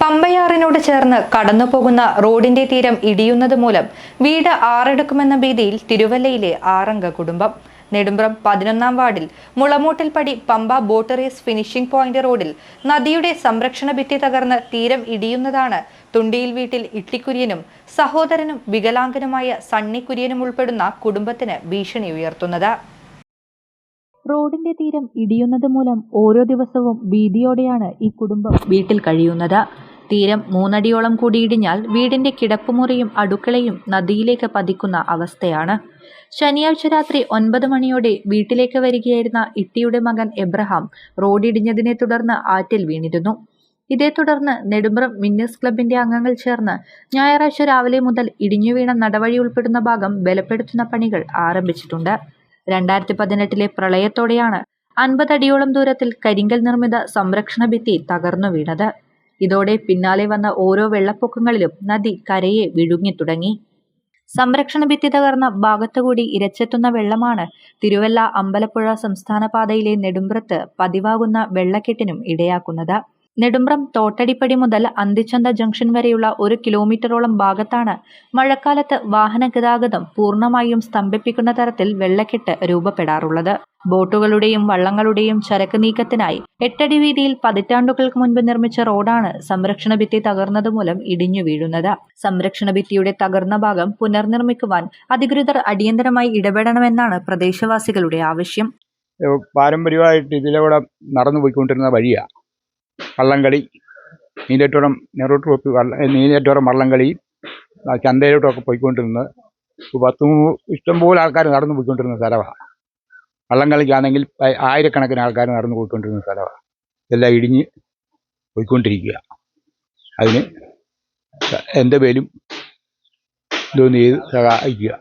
പമ്പയാറിനോട് ചേർന്ന് കടന്നുപോകുന്ന റോഡിന്റെ തീരം ഇടിയുന്നത് മൂലം വീട് ആറെടുക്കുമെന്ന ഭീതിയിൽ തിരുവല്ലയിലെ ആറംഗ കുടുംബം. നെടുമ്പ്രം പതിനൊന്നാം വാർഡിൽ Mulamoottilpadi Pampa boat race finishing point റോഡിൽ നദിയുടെ സംരക്ഷണ ഭിത്തി തകർന്ന് തീരം ഇടിയുന്നതാണ്. തുണ്ടിയിൽ വീട്ടിൽ ഇട്ടിക്കുര്യനും സഹോദരനും വികലാംഗനുമായ സണ്ണി കുര്യനും ഉൾപ്പെടുന്ന കുടുംബത്തിന് ഭീഷണി ഉയർത്തുന്നത്. റോഡിന്റെ തീരം ഇടിയുന്നത് മൂലം ഓരോ ദിവസവും ഭീതിയോടെയാണ് ഈ കുടുംബം വീട്ടിൽ കഴിയുന്നത്. തീരം മൂന്നടിയോളം കൂടി ഇടിഞ്ഞാൽ വീടിന്റെ കിടപ്പുമുറിയും അടുക്കളയും നദിയിലേക്ക് പതിക്കുന്ന അവസ്ഥയാണ്. ശനിയാഴ്ച രാത്രി ഒൻപത് മണിയോടെ വീട്ടിലേക്ക് വരികയായിരുന്ന ഇട്ടിയുടെ മകൻ എബ്രഹാം റോഡിടിഞ്ഞതിനെ തുടർന്ന് ആറ്റിൽ വീണിരുന്നു. ഇതേ തുടർന്ന് നെടുമ്പ്രം മിന്നസ് ക്ലബിന്റെ അംഗങ്ങൾ ചേർന്ന് ഞായറാഴ്ച രാവിലെ മുതൽ ഇടിഞ്ഞു വീണ നടവഴി ഉൾപ്പെടുന്ന ഭാഗം ബലപ്പെടുത്തുന്ന പണികൾ ആരംഭിച്ചിട്ടുണ്ട്. രണ്ടായിരത്തി പതിനെട്ടിലെ പ്രളയത്തോടെയാണ് അൻപതടിയോളം ദൂരത്തിൽ കരിങ്കൽ നിർമ്മിത സംരക്ഷണ ഭിത്തി തകർന്നു വീണത് ഇതോടെ പിന്നാലെ വന്ന ഓരോ വെള്ളപ്പൊക്കങ്ങളിലും നദി കരയെ വിഴുങ്ങി തുടങ്ങി. സംരക്ഷണ ഭിത്തി തകർന്ന ഭാഗത്തുകൂടി ഇരച്ചെത്തുന്ന വെള്ളമാണ് തിരുവല്ല അമ്പലപ്പുഴ സംസ്ഥാന പാതയിലെ നെടുമ്പ്രത്ത് പതിവാകുന്ന വെള്ളക്കെട്ടിനും ഇടയാക്കുന്നത്. നെടുമ്പ്രം തോട്ടടിപ്പടി മുതൽ അന്തിച്ചന്ത ജംഗ്ഷൻ വരെയുള്ള ഒരു കിലോമീറ്ററോളം ഭാഗത്താണ് മഴക്കാലത്ത് വാഹന ഗതാഗതം പൂർണമായും സ്തംഭിപ്പിക്കുന്ന തരത്തിൽ വെള്ളക്കെട്ട് രൂപപ്പെടാറുള്ളത്. ബോട്ടുകളുടെയും വള്ളങ്ങളുടെയും ചരക്ക് നീക്കത്തിനായി എട്ടടി വീതിയിൽ പതിറ്റാണ്ടുകൾക്ക് മുൻപ് നിർമ്മിച്ച റോഡാണ് സംരക്ഷണ ഭിത്തി തകർന്നത് മൂലം ഇടിഞ്ഞു വീഴുന്നത്. സംരക്ഷണ ഭിത്തിയുടെ തകർന്ന ഭാഗം പുനർനിർമ്മിക്കുവാൻ അധികൃതർ അടിയന്തരമായി ഇടപെടണമെന്നാണ് പ്രദേശവാസികളുടെ ആവശ്യം. പാരമ്പര്യമായിട്ട് ഇതിലൂടെ നടന്നു പോയിക്കൊണ്ടിരുന്ന വഴിയാണ് വള്ളംകളി നീലേറ്റോടം നെഹ്റു ട്രോഫി വള്ള നീലേറ്റോടം വള്ളംകളി ചന്തയിലോട്ടൊക്കെ പോയിക്കൊണ്ടിരുന്നത്. പത്ത് ഇഷ്ടംപോലെ ആൾക്കാർ നടന്നു പോയിക്കൊണ്ടിരുന്ന സ്ഥലമാണ് വള്ളംകളിക്കാണെങ്കിൽ ആയിരക്കണക്കിന് ആൾക്കാർ നടന്നു പോയിക്കൊണ്ടിരുന്ന സ്ഥലമാണ് ഇതെല്ലാം ഇടിഞ്ഞ് പോയിക്കൊണ്ടിരിക്കുക. അതിന് എന്റെ പേരും ഇതൊന്ന് ചെയ്ത് സഹായിക്കുക.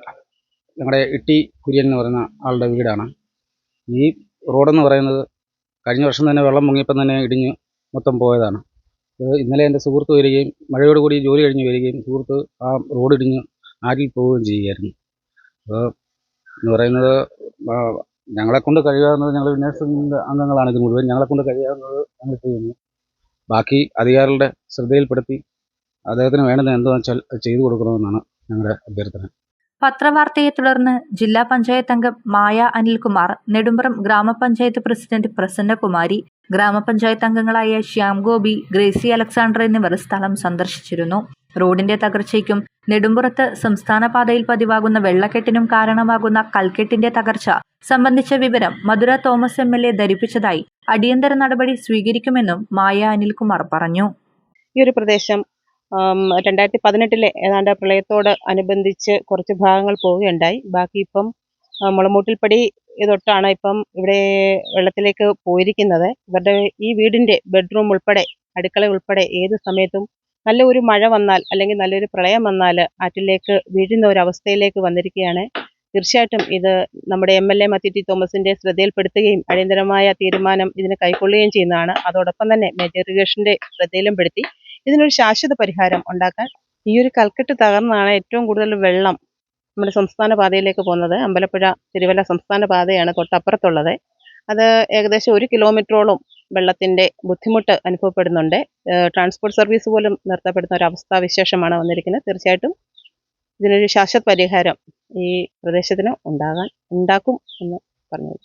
ഞങ്ങളുടെ ഇട്ടി കുര്യൻ എന്ന് പറയുന്ന ആളുടെ വീടാണ്. ഈ റോഡെന്ന് പറയുന്നത് കഴിഞ്ഞ വർഷം തന്നെ വെള്ളം മുങ്ങിയപ്പം തന്നെ ഇടിഞ്ഞ് മൊത്തം പോയതാണ്. ഇന്നലെ എന്റെ സുഹൃത്ത് വരികയും മഴയോട് കൂടി ജോലി കഴിഞ്ഞ് വരികയും സുഹൃത്ത് ആ റോഡ് ഇടിഞ്ഞ് ആറ്റിൽ പോവുകയും ചെയ്യുകയായിരുന്നു. അപ്പോൾ എന്ന് പറയുന്നത് ഞങ്ങളെക്കൊണ്ട് ഞങ്ങളെ കൊണ്ട് കഴിയാവുന്നത് ഞങ്ങൾ വിന്യാസത്തിന്റെ അംഗങ്ങളാണ് ഇത് മുഴുവൻ. ഞങ്ങളെ കൊണ്ട് കഴിയാവുന്നത് ഞങ്ങൾ ചെയ്യുന്നു. ബാക്കി അധികാരികളുടെ ശ്രദ്ധയിൽപ്പെടുത്തി അദ്ദേഹത്തിന് വേണ്ടത് എന്താണെന്ന് വെച്ചാൽ ചെയ്തു കൊടുക്കണമെന്നാണ് ഞങ്ങളുടെ അഭ്യർത്ഥന. പത്രവാർത്തയെ തുടർന്ന് ജില്ലാ പഞ്ചായത്ത് അംഗം മായ അനിൽകുമാർ നെടുമ്പ്രം ഗ്രാമപഞ്ചായത്ത് പ്രസിഡന്റ് പ്രസന്നകുമാരി ഗ്രാമപഞ്ചായത്ത് അംഗങ്ങളായ ശ്യാം ഗോപി ഗ്രേസി അലക്സാണ്ടർ എന്നിവർ സ്ഥലം സന്ദർശിച്ചിരുന്നു. റോഡിന്റെ തകർച്ചയ്ക്കും നെടുമ്പുറത്ത് സംസ്ഥാന പാതയിൽ പതിവാകുന്ന വെള്ളക്കെട്ടിനും കാരണമാകുന്ന കൽക്കെട്ടിന്റെ തകർച്ച സംബന്ധിച്ച വിവരം മധുര തോമസ് എം എൽ എ ധരിപ്പിച്ചതായി അടിയന്തര നടപടി സ്വീകരിക്കുമെന്നും മായ അനിൽകുമാർ പറഞ്ഞു. ഈ ഒരു പ്രദേശം രണ്ടായിരത്തി പതിനെട്ടിലെ ഏതാണ്ട് പ്രളയത്തോട് അനുബന്ധിച്ച് കുറച്ച് ഭാഗങ്ങൾ പോവുകയുണ്ടായി. ബാക്കി ഇപ്പം മുളമൂട്ടിൽപ്പടി തൊട്ടാണ് ഇപ്പം ഇവിടെ വെള്ളത്തിലേക്ക് പോയിരിക്കുന്നത്. ഇവരുടെ ഈ വീടിന്റെ ബെഡ്റൂം ഉൾപ്പെടെ അടുക്കള ഉൾപ്പെടെ ഏത് സമയത്തും നല്ല ഒരു മഴ വന്നാൽ അല്ലെങ്കിൽ നല്ലൊരു പ്രളയം വന്നാൽ ആറ്റിലേക്ക് വീഴുന്ന ഒരു അവസ്ഥയിലേക്ക് വന്നിരിക്കുകയാണ്. തീർച്ചയായിട്ടും ഇത് നമ്മുടെ M L A Mathew T തോമസിന്റെ ശ്രദ്ധയിൽപ്പെടുത്തുകയും അടിയന്തരമായ തീരുമാനം ഇതിന് കൈക്കൊള്ളുകയും ചെയ്യുന്നതാണ്. അതോടൊപ്പം തന്നെ മേജർ ഇറിഗേഷന്റെ ശ്രദ്ധയിലും പെടുത്തി ഇതിനൊരു ശാശ്വത പരിഹാരം ഉണ്ടാക്കാൻ ഈ ഒരു കൽക്കെട്ട് തകർന്നാണ് ഏറ്റവും കൂടുതൽ വെള്ളം നമ്മുടെ സംസ്ഥാന പാതയിലേക്ക് പോകുന്നത് അമ്പലപ്പുഴ തിരുവല്ല സംസ്ഥാന പാതയാണ് തൊട്ടപ്പുറത്തുള്ളത്. അത് ഏകദേശം ഒരു കിലോമീറ്ററോളം വെള്ളത്തിന്റെ ബുദ്ധിമുട്ട് അനുഭവപ്പെടുന്നുണ്ട്. ട്രാൻസ്പോർട്ട് സർവീസ് പോലും നിർത്തപ്പെടുന്ന ഒരു അവസ്ഥാവിശേഷമാണ് വന്നിരിക്കുന്നത്. തീർച്ചയായിട്ടും ഇതിനൊരു ശാശ്വത പരിഹാരം ഈ പ്രദേശത്തിന് ഉണ്ടാകാൻ ഉണ്ടാക്കും എന്ന് പറഞ്ഞു